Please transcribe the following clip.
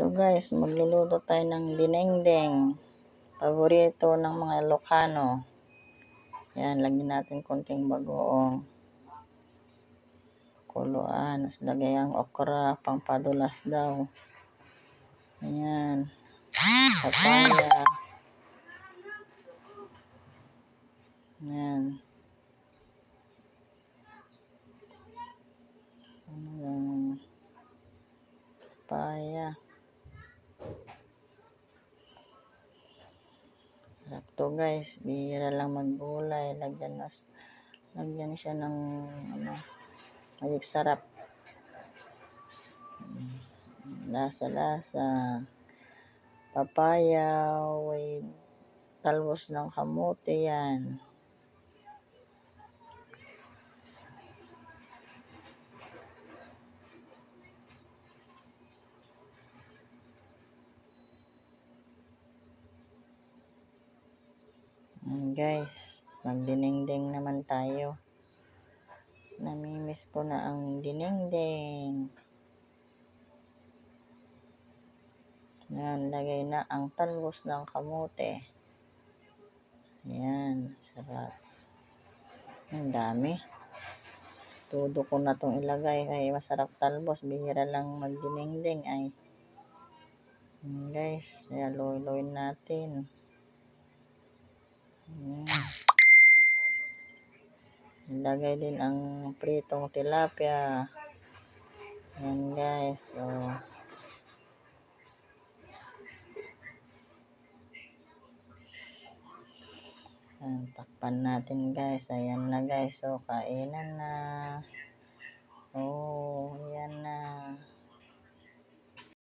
Ito guys, magluluto tayo ng dinengdeng. Paborito ng mga Ilocano. Yan, lagyan natin konting bagoong. Kuluan. Tapos lagay ang okra, pampadulas daw. Ayan. Papaya. Ayan. Ayan. Papaya. Sarap to guys. Bihira lang maggulay. Lagyan, nas, lagyan siya ng ano, magig sarap. Lasa-lasa. Papaya talbos ng kamote yan. Ayan, guys, magdinengdeng naman tayo. Namimiss ko na ang dinengdeng. Yan, lagay na ang talbos ng kamote. Ayan, sarap. Ang dami. Todo ko na itong ilagay kaya masarap talbos. Bihira lang magdinengdeng ay. Ayan, guys, kaya loy-loy natin. Ayan. Ilagay din ang pritong tilapia. Ayan guys. So, Ayan, takpan natin guys. Ayan na guys. So, kainan na.